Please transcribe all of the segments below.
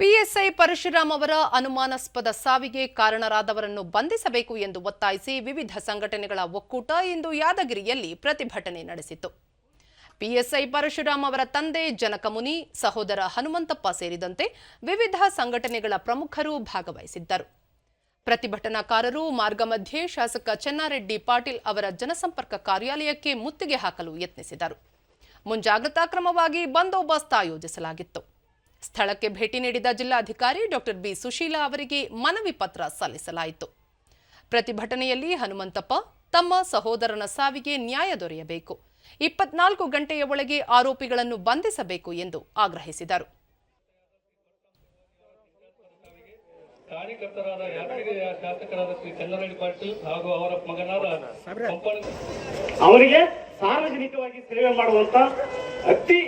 PSI Parashuram ಅವರ ಅನುಮಾನಾಸ್ಪದ ಸಾವಿಗೆ ಕಾರಣರಾದವರನ್ನು ಬಂಧಿಸಬೇಕು ಎಂದು ಒತ್ತಾಯಿಸಿ ವಿವಿಧ ಸಂಘಟನೆಗಳ ಒಕ್ಕೂಟ ಇಂದು ಯಾದಗಿರಿಯಲ್ಲಿ ಪ್ರತಿಭಟನೆ ನಡೆಸಿತು ಪಿಎಸ್ಐ ಪರಶುರಾಮ್ ಅವರ ತಂದೆ ಜನಕಮುನಿ ಸಹೋದರ ಹನುಮಂತಪ್ಪ ಸೇರಿದಂತೆ ವಿವಿಧ ಸಂಘಟನೆಗಳ ಪ್ರಮುಖರು ಭಾಗವಹಿಸಿದ್ದರು. ಪ್ರತಿಭಟನಾಕಾರರು ಮಾರ್ಗ ಮಧ್ಯೆ ಶಾಸಕ ಚೆನ್ನಾರೆಡ್ಡಿ ಪಾಟೀಲ್ ಅವರ ಜನಸಂಪರ್ಕ ಕಾರ್ಯಾಲಯಕ್ಕೆ ಮುತ್ತಿಗೆ ಹಾಕಲು ಯತ್ನಿಸಿದರು. ಮುಂಜಾಗ್ರತಾ ಕ್ರಮವಾಗಿ ಬಂದೋಬಸ್ತ್ ಆಯೋಜಿಸಲಾಗಿತ್ತು. ಸ್ಥಳಕ್ಕೆ ಭೇಟಿ ನೀಡಿದ ಜಿಲ್ಲಾಧಿಕಾರಿ ಡಾಕ್ಟರ್ ಬಿ ಸುಶೀಲಾ ಅವರಿಗೆ ಮನವಿ ಪತ್ರ ಸಲ್ಲಿಸಲಾಯಿತು. ಪ್ರತಿಭಟನೆಯಲ್ಲಿ ಹನುಮಂತಪ್ಪ ತಮ್ಮ ಸಹೋದರನ ಸಾವಿಗೆ ನ್ಯಾಯ ದೊರೆಯಬೇಕು. ಇಪ್ಪತ್ನಾಲ್ಕು ಗಂಟೆಯ ಒಳಗೆ ಆರೋಪಿಗಳನ್ನು ಬಂಧಿಸಬೇಕು ಎಂದು ಆಗ್ರಹಿಸಿದರು. ಕಾರ್ಯಕರ್ತರಾದ ಯಾದಗಿರಿಯ ಶಾಸಕರಾದ ಶ್ರೀ ಚಂದ್ರರೆಡ್ಡಿ ಪಾಟೀಲ್ ಹಾಗೂ ಅವರ ಮಗನಾದ ಅವರಿಗೆ ಸಾರ್ವಜನಿಕವಾಗಿ ಸೇವೆ ಮಾಡುವಂತ ಅತಿ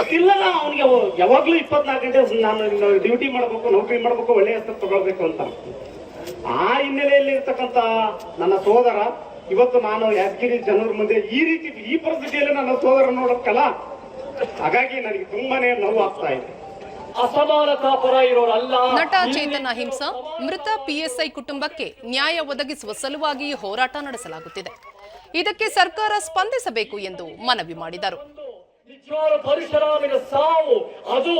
ಅತಿಲ್ಲದ ಅವನಿಗೆ ಯಾವಾಗ್ಲೂ ಇಪ್ಪತ್ನಾಲ್ಕು ಗಂಟೆ ನಾನು ಡ್ಯೂಟಿ ಮಾಡಬೇಕು ನೌಕರಿ ಮಾಡಬೇಕು ಒಳ್ಳೆಯ ಹೆಸರು ತಗೊಳ್ಬೇಕು ಅಂತ. ಆ ಹಿನ್ನೆಲೆಯಲ್ಲಿ ಇರ್ತಕ್ಕಂತ ನನ್ನ ಸೋದರ ಇವತ್ತು ನಾನು ಯಾದಗಿರಿ ಜನರ ಮುಂದೆ ಈ ರೀತಿ ಈ ಪರಿಸ್ಥಿತಿಯಲ್ಲಿ ನನ್ನ ಸೋದರ ನೋಡಕ್ಕಲ್ಲ ಹಾಗಾಗಿ ನನಗೆ ತುಂಬಾನೇ ನೋವು ಆಗ್ತಾ ಇದೆ. ಅಸಮಾನತಾ ಪರ ಇರೋರಲ್ಲ. ನಟ ಚೇತನ ಹಿಂಸಾ ಮೃತ ಪಿಎಸ್ಐ ಕುಟುಂಬಕ್ಕೆ ನ್ಯಾಯ ಒದಗಿಸುವ ಸಲುವಾಗಿ ಹೋರಾಟ ನಡೆಸಲಾಗುತ್ತಿದೆ. ಇದಕ್ಕೆ ಸರ್ಕಾರ ಸ್ಪಂದಿಸಬೇಕು ಎಂದು ಮನವಿ ಮಾಡಿದರು. ನಿಜವಾದ ಪರಶುರಾಮಿನ ಸಾವು ಅದು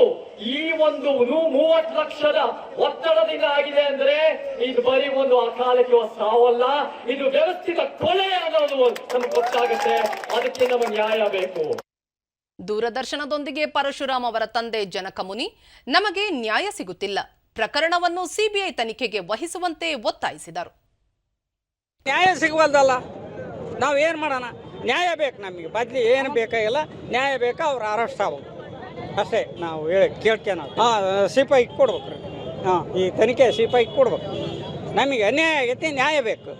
ಈ ಒಂದು ಮೂವತ್ತು ಲಕ್ಷದ ಒತ್ತಡದಿಂದ ಆಗಿದೆ ಅಂದ್ರೆ ಇದು ಬರೀ ಒಂದು ಅಕಾಲಿಕ ಸಾವಲ್ಲ ಇದು ವ್ಯವಸ್ಥಿತ ಕೊಲೆ ಅನ್ನೋದು ನಮ್ಗೆ ಗೊತ್ತಾಗುತ್ತೆ. ಅದಕ್ಕೆ ನಮಗೆ ನ್ಯಾಯ ಬೇಕು. ದೂರದರ್ಶನದೊಂದಿಗೆ ಪರಶುರಾಮ್ ಅವರ ತಂದೆ ಜನಕಮುನಿ ನಮಗೆ ನ್ಯಾಯ ಸಿಗುತ್ತಿಲ್ಲ. ಪ್ರಕರಣವನ್ನು ಸಿಬಿಐ ತನಿಖೆಗೆ ವಹಿಸುವಂತೆ ಒತ್ತಾಯಿಸಿದರು. ನ್ಯಾಯ ಸಿಗುವಲ್ದಲ್ಲ. ನಾವು ಏನು ಮಾಡೋಣ? ನ್ಯಾಯ ಬೇಕು ನಮಗೆ. ಬದಲಿ ಏನು ಬೇಕಾಗಿಲ್ಲ, ನ್ಯಾಯ ಬೇಕು ಅವ್ರು ಅರೆಸ್ಟ್ ಆಗ್ಬೇಕು ಅಷ್ಟೇ ನಾವು ಹೇಳಿ, ಕೇಳ್ತೇವೆ ನಾವು. ಹಾಂ ಸಿಪಾಯಿ ಕೊಡ್ಬೇಕು. ರೀ ಹಾಂ ಈ ತನಿಖೆ ಸಿಪಾಯಿ ಕೊಡ್ಬೇಕು. ನಮಗೆ ಅನ್ಯಾಯ ಆಗೈತಿ, ನ್ಯಾಯ ಬೇಕು.